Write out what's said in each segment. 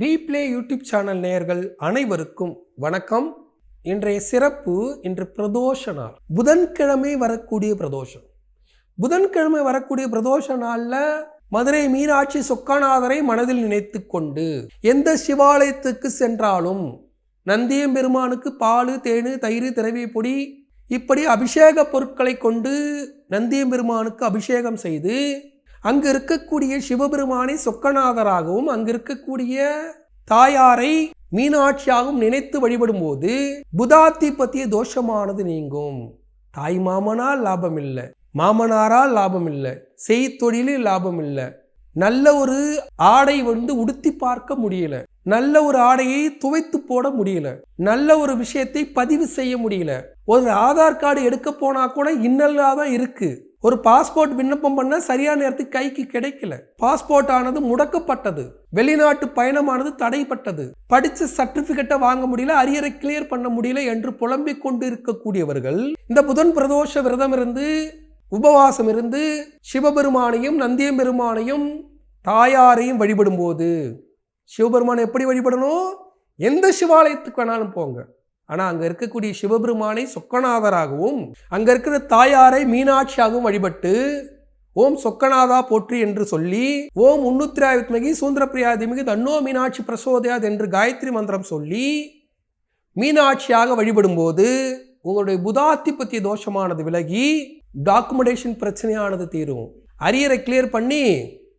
We play YouTube channel நேயர்கள் அனைவருக்கும் வணக்கம். இன்றைய சிறப்பு இன்று பிரதோஷ நாள். புதன்கிழமை வரக்கூடிய பிரதோஷம். புதன்கிழமை வரக்கூடிய பிரதோஷ நாளில் மதுரை மீனாட்சி சொக்கநாதரை மனதில் நினைத்து கொண்டு எந்த சிவாலயத்துக்கு சென்றாலும் நந்தியம் பெருமானுக்கு பால் தேனு தயிர் திரவிய பொடி இப்படி அபிஷேக பொருட்களை கொண்டு நந்தியம் பெருமானுக்கு அபிஷேகம் செய்து அங்கு இருக்கக்கூடிய சிவபெருமானை சொக்கநாதராகவும் அங்கு இருக்கக்கூடிய தாயாரை மீனாட்சியாகவும் நினைத்து வழிபடும்போது பற்றிய தோஷமானது நீங்கும். தாய் மாமனால் லாபம் இல்லை மாமனாரால் லாபம் இல்லை செய்தொழிலில் லாபம் இல்லை நல்ல ஒரு ஆடை வந்து உடுத்தி பார்க்க முடியல நல்ல ஒரு ஆடையை துவைத்து போட முடியல நல்ல ஒரு விஷயத்தை பதிவு செய்ய முடியல. ஒரு ஆதார் கார்டு எடுக்க போனா கூட இன்னல்லாக தான் இருக்கு. ஒரு பாஸ்போர்ட் விண்ணப்பம் பண்ண சரியான நேரத்துக்கு கைக்கு கிடைக்கல. பாஸ்போர்ட் ஆனது முடக்கப்பட்டது. வெளிநாட்டு பயணமானது தடைப்பட்டது. படிச்ச சர்டிபிகேட்டை வாங்க முடியல அரியரை கிளியர் பண்ண முடியல என்று புலம்பிக் கொண்டு இருக்கக்கூடியவர்கள் இந்த புதன் பிரதோஷ விரதம் இருந்து உபவாசம் இருந்து சிவபெருமானையும் நந்தியம் பெருமானையும் தாயாரையும் வழிபடும்போது சிவபெருமானை எப்படி வழிபடணும்? எந்த சிவாலயத்துக்கு வேணாலும் போங்க. ஆனால் அங்கே இருக்கக்கூடிய சிவபெருமானை சொக்கநாதராகவும் அங்கே இருக்கிற தாயாரை மீனாட்சியாகவும் வழிபட்டு ஓம் சொக்கநாதா போற்றி என்று சொல்லி ஓம் உன்னுத்திராயுத்மகி சூந்திரப்பிரியாதிமிகு தன்னோ மீனாட்சி பிரசோதயாத் என்று காயத்ரி மந்திரம் சொல்லி மீனாட்சியாக வழிபடும்போது உங்களுடைய புதாதிபத்திய தோஷமானது விலகி டாக்குமெண்டேஷன் பிரச்சனையானது தீரும். அரியரை கிளியர் பண்ணி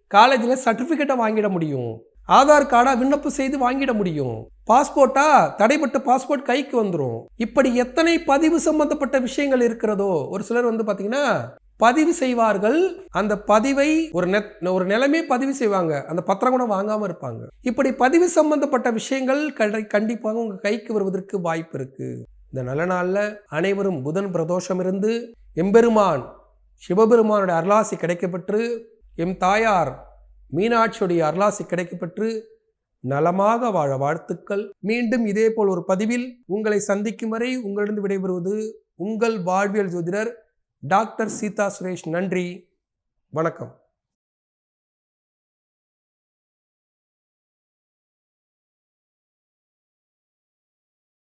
காலேஜில் சர்டிஃபிகேட்டை வாங்கிட முடியும். ஆதார் கார்டா விண்ணப்பம் செய்து வாங்கிட முடியும். பாஸ்போர்ட்டா? தடைப்பட்ட பாஸ்போர்ட் கைக்கு வந்துடும் இப்படி எத்தனை பதிவு சம்பந்தப்பட்ட விஷயங்கள் இருக்கிறதோ? ஒரு சிலர் வந்து பார்த்தீங்கன்னா பதிவு செய்வார்கள். அந்த பதிவை ஒரு நெ ஒரு நிலைமை பதிவு செய்வாங்க. அந்த பத்திரம் கூட வாங்காமல் இருப்பாங்க. இப்படி பதிவு சம்பந்தப்பட்ட விஷயங்கள் கண்டி- கண்டிப்பாக உங்கள் கைக்கு வருவதற்கு வாய்ப்பு இருக்கு. இந்த நல்ல நாளில் அனைவரும் புதன் பிரதோஷம் இருந்து எம்பெருமான் சிவபெருமானுடைய அருளாசி கிடைக்கப்பெற்று எம் தாயார் மீனாட்சியுடைய அருளாசி கிடைக்கப்பெற்று நலமாக வாழ வாழ்த்துக்கள். மீண்டும் இதேபோல் ஒரு பதிவில் உங்களை சந்திக்கும் வரை உங்களிடம் விடைபெறுவது உங்கள் வாழ்வியல் ஜோதிடர் டாக்டர் சீதா சுரேஷ். நன்றி. வணக்கம்.